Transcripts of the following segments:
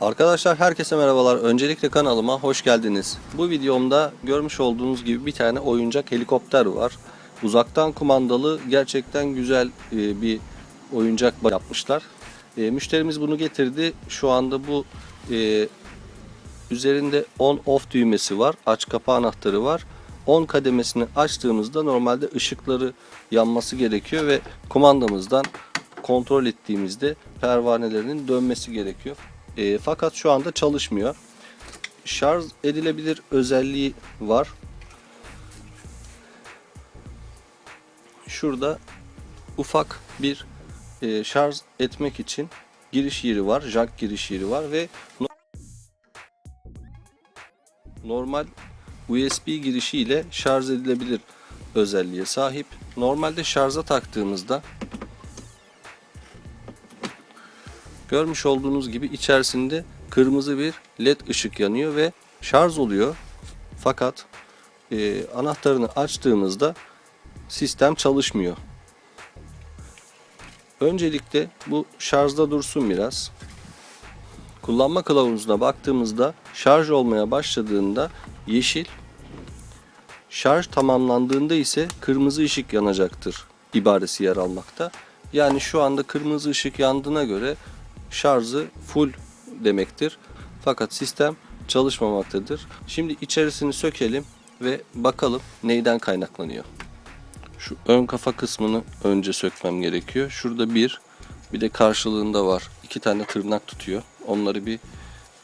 Arkadaşlar herkese merhabalar. Öncelikle kanalıma hoş geldiniz. Bu videomda görmüş olduğunuz gibi bir tane oyuncak helikopter var. Uzaktan kumandalı gerçekten güzel e, bir oyuncak yapmışlar. E, Müşterimiz bunu getirdi. Şu anda bu e, üzerinde on off düğmesi var. Aç kapa anahtarı var. 10 kademesini açtığımızda normalde ışıkları yanması gerekiyor ve kumandamızdan kontrol ettiğimizde pervanelerinin dönmesi gerekiyor. E, fakat şu anda çalışmıyor. Şarj edilebilir özelliği var. Şurada ufak bir e, şarj etmek için giriş yeri var, jack giriş yeri var ve no- normal USB girişi ile şarj edilebilir özelliğe sahip. Normalde şarja taktığımızda görmüş olduğunuz gibi içerisinde kırmızı bir led ışık yanıyor ve şarj oluyor. Fakat e, anahtarını açtığımızda sistem çalışmıyor. Öncelikle bu şarjda dursun biraz. Kullanma kılavuzuna baktığımızda şarj olmaya başladığında yeşil, şarj tamamlandığında ise kırmızı ışık yanacaktır ibaresi yer almakta. Yani şu anda kırmızı ışık yandığına göre şarjı full demektir. Fakat sistem çalışmamaktadır. Şimdi içerisini sökelim ve bakalım neyden kaynaklanıyor. Şu ön kafa kısmını önce sökmem gerekiyor. Şurada bir, bir de karşılığında var. İki tane tırnak tutuyor. Onları bir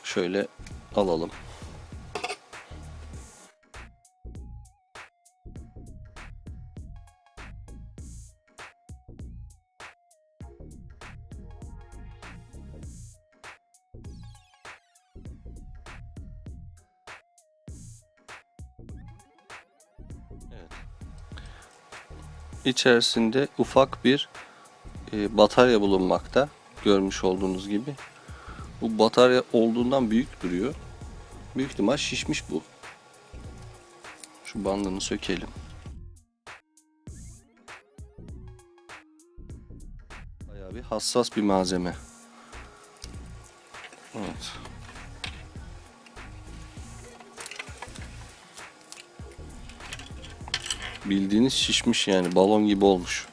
şöyle alalım. İçerisinde ufak bir e, batarya bulunmakta. Görmüş olduğunuz gibi. Bu batarya olduğundan büyük duruyor. Büyük ihtimal şişmiş bu. Şu bandını sökelim. Bayağı bir hassas bir malzeme. Evet. Bildiğiniz şişmiş yani balon gibi olmuş.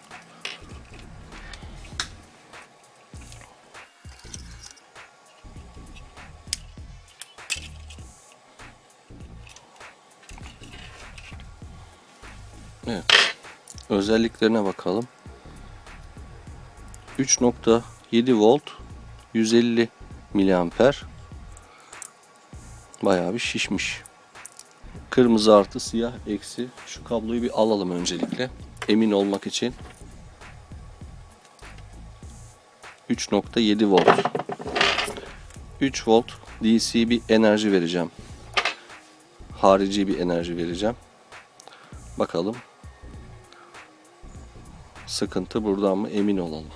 Evet. Özelliklerine bakalım. 3.7 volt 150 miliamper bayağı bir şişmiş. Kırmızı artı siyah eksi. Şu kabloyu bir alalım öncelikle. Emin olmak için. 3.7 volt. 3 volt DC bir enerji vereceğim. Harici bir enerji vereceğim. Bakalım. Sıkıntı buradan mı emin olalım.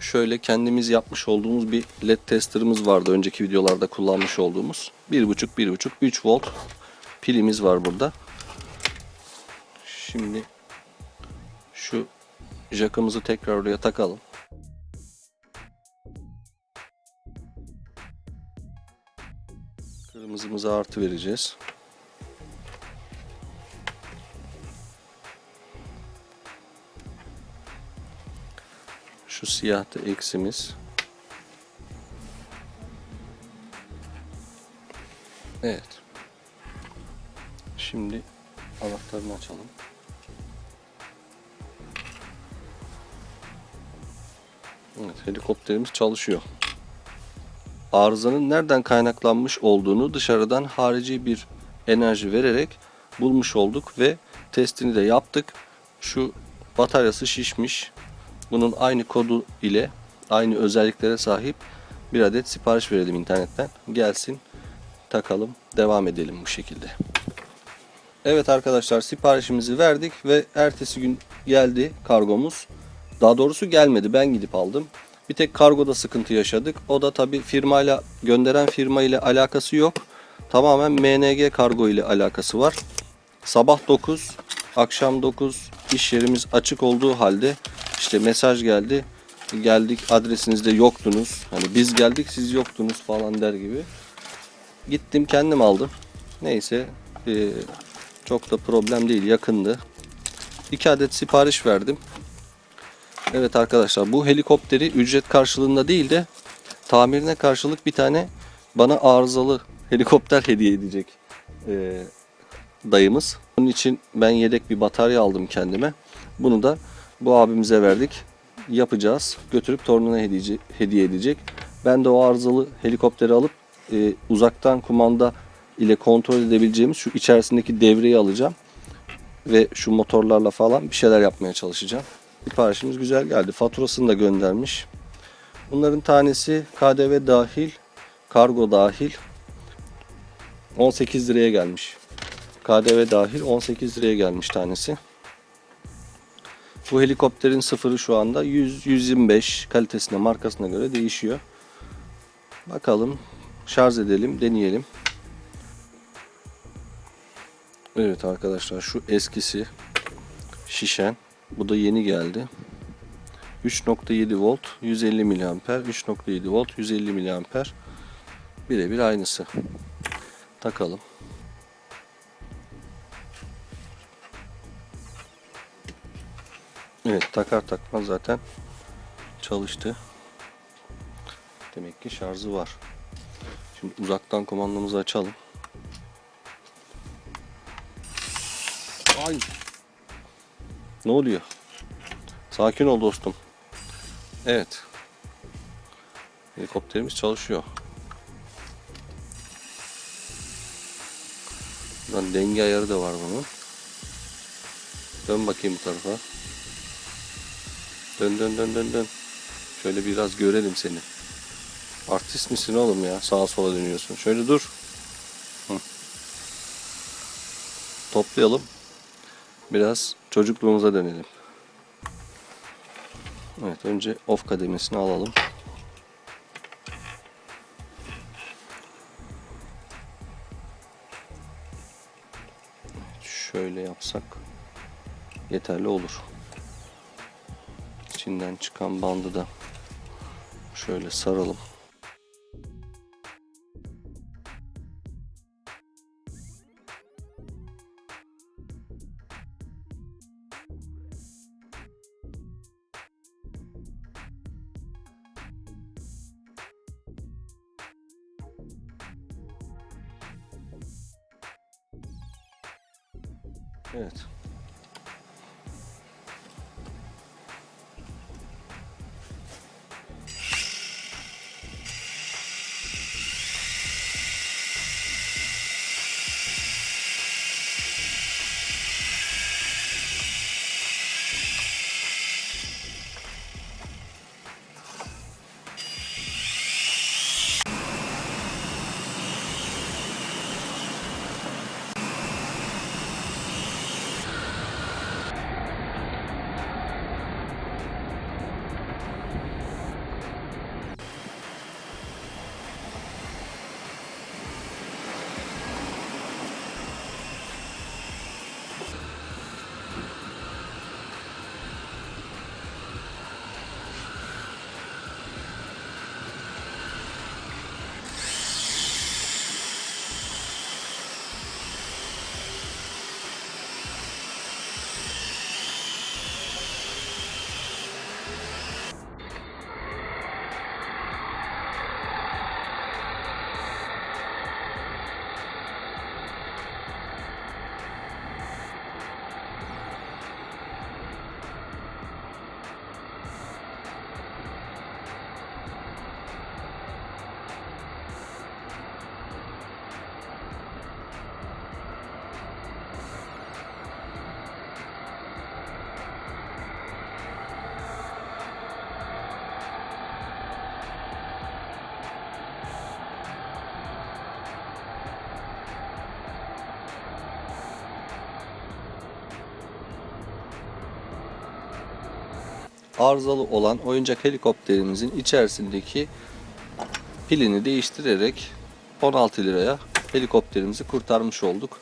Şöyle kendimiz yapmış olduğumuz bir led testerımız vardı. Önceki videolarda kullanmış olduğumuz. 1.5 1.5 3 volt pilimiz var burada. Şimdi şu jakımızı tekrar oraya takalım. Kırmızımıza artı vereceğiz. Şu siyah da eksimiz. Evet. Şimdi anahtarını açalım. Evet, helikopterimiz çalışıyor. Arızanın nereden kaynaklanmış olduğunu dışarıdan harici bir enerji vererek bulmuş olduk ve testini de yaptık. Şu bataryası şişmiş. Bunun aynı kodu ile aynı özelliklere sahip bir adet sipariş verelim internetten. Gelsin takalım devam edelim bu şekilde. Evet arkadaşlar siparişimizi verdik ve ertesi gün geldi kargomuz. Daha doğrusu gelmedi ben gidip aldım. Bir tek kargoda sıkıntı yaşadık. O da tabi firmayla gönderen firma ile alakası yok. Tamamen MNG kargo ile alakası var. Sabah 9, akşam 9 iş yerimiz açık olduğu halde işte mesaj geldi. geldik adresinizde yoktunuz. Hani biz geldik siz yoktunuz falan der gibi. Gittim kendim aldım. Neyse e, çok da problem değil yakındı. 2 adet sipariş verdim. Evet arkadaşlar bu helikopteri ücret karşılığında değil de tamirine karşılık bir tane bana arızalı helikopter hediye edecek e, dayımız. Bunun için ben yedek bir batarya aldım kendime. Bunu da bu abimize verdik. Yapacağız. Götürüp torununa hediye, hediye edecek. Ben de o arızalı helikopteri alıp e, uzaktan kumanda ile kontrol edebileceğimiz şu içerisindeki devreyi alacağım. Ve şu motorlarla falan bir şeyler yapmaya çalışacağım. Siparişimiz güzel geldi. Faturasını da göndermiş. Bunların tanesi KDV dahil, kargo dahil 18 liraya gelmiş. KDV dahil 18 liraya gelmiş tanesi. Bu helikopterin sıfırı şu anda 100-125 kalitesine markasına göre değişiyor. Bakalım şarj edelim deneyelim. Evet arkadaşlar şu eskisi şişen. Bu da yeni geldi. 3.7 volt 150 miliamper 3.7 volt 150 miliamper birebir aynısı. Takalım. Evet takar takmaz zaten çalıştı. Demek ki şarjı var. Şimdi uzaktan kumandamızı açalım. Ay. Ne oluyor? Sakin ol dostum. Evet. Helikopterimiz çalışıyor. Buradan denge ayarı da var bunun. Dön bakayım bu tarafa. Dön dön dön dön dön. Şöyle biraz görelim seni. Artist misin oğlum ya? Sağa sola dönüyorsun. Şöyle dur. Hı. Toplayalım. Biraz çocukluğumuza dönelim. Evet önce off kademesini alalım. Şöyle yapsak yeterli olur. İçinden çıkan bandı da şöyle saralım. Evet. Arızalı olan oyuncak helikopterimizin içerisindeki pilini değiştirerek 16 liraya helikopterimizi kurtarmış olduk.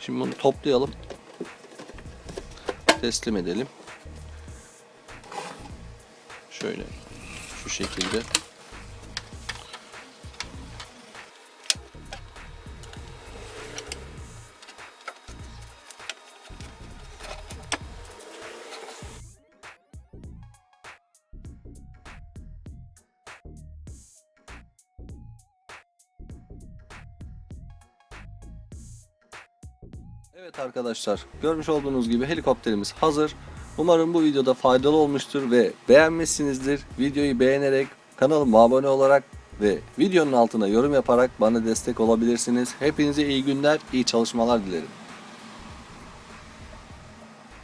Şimdi bunu toplayalım. Teslim edelim. Şöyle şekilde. Evet arkadaşlar görmüş olduğunuz gibi helikopterimiz hazır. Umarım bu videoda faydalı olmuştur ve beğenmişsinizdir. Videoyu beğenerek kanalıma abone olarak ve videonun altına yorum yaparak bana destek olabilirsiniz. Hepinize iyi günler, iyi çalışmalar dilerim.